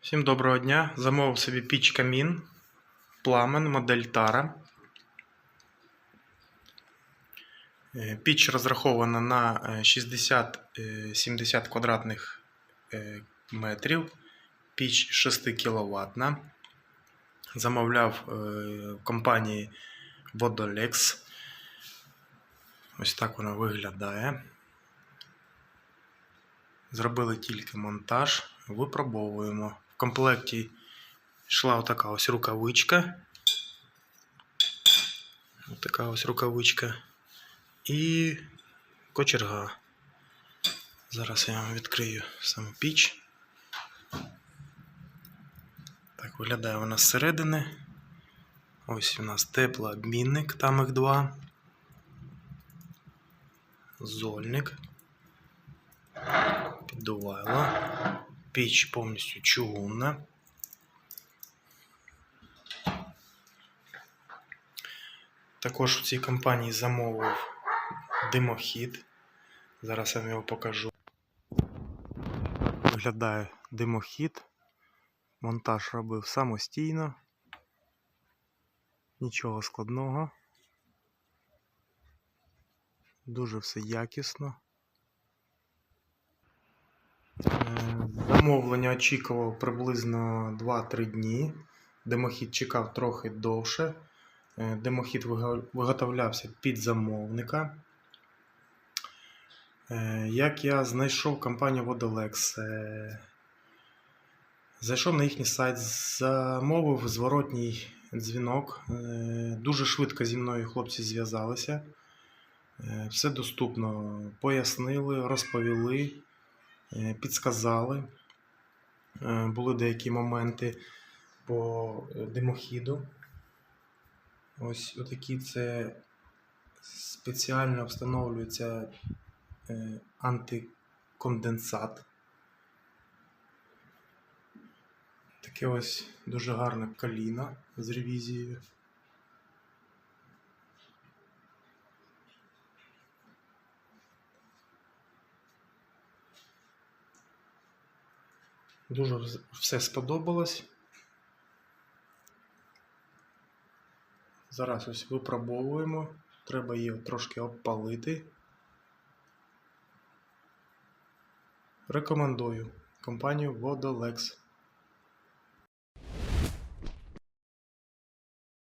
Всім доброго дня. Замовив собі піч камін Пламен модель Тара. Е, Піч розрахована на е, 60-70 квадратних е, метрів. Піч 6 кВт. Замовляв е, в компанії Vodolex. Ось так вона виглядає. Зробили тільки монтаж, випробовуємо. Комплекті йшла отака ось рукавичка. Отака ось рукавичка. І кочерга. Зараз я вам відкрию саму піч. Так виглядає вона зсередини. Ось у нас теплообмінник, там їх два. Зольник піддувайло. Піч повністю чугунна. Також в цій компанії замовив димохід. Зараз я вам його покажу. Виглядає димохід. Монтаж робив самостійно. Нічого складного. Дуже все якісно. Замовлення очікував приблизно 2-3 дні. Димохід чекав трохи довше. Е, Димохід виготовлявся під замовника. Е, Як я знайшов компанію Vodolex? Е, Зайшов на їхній сайт, замовив зворотній дзвінок. Дуже швидко зі мною хлопці зв'язалися. Все доступно. Пояснили, розповіли підсказали. Е, Були деякі моменти по е, димохіду. Ось отакі це спеціально встановлюється е, антиконденсат. Таке ось дуже гарне коліно з ревізією. Дуже все сподобалось. Зараз ось випробовуємо. Треба її трошки обпалити. Рекомендую компанію Vodolex.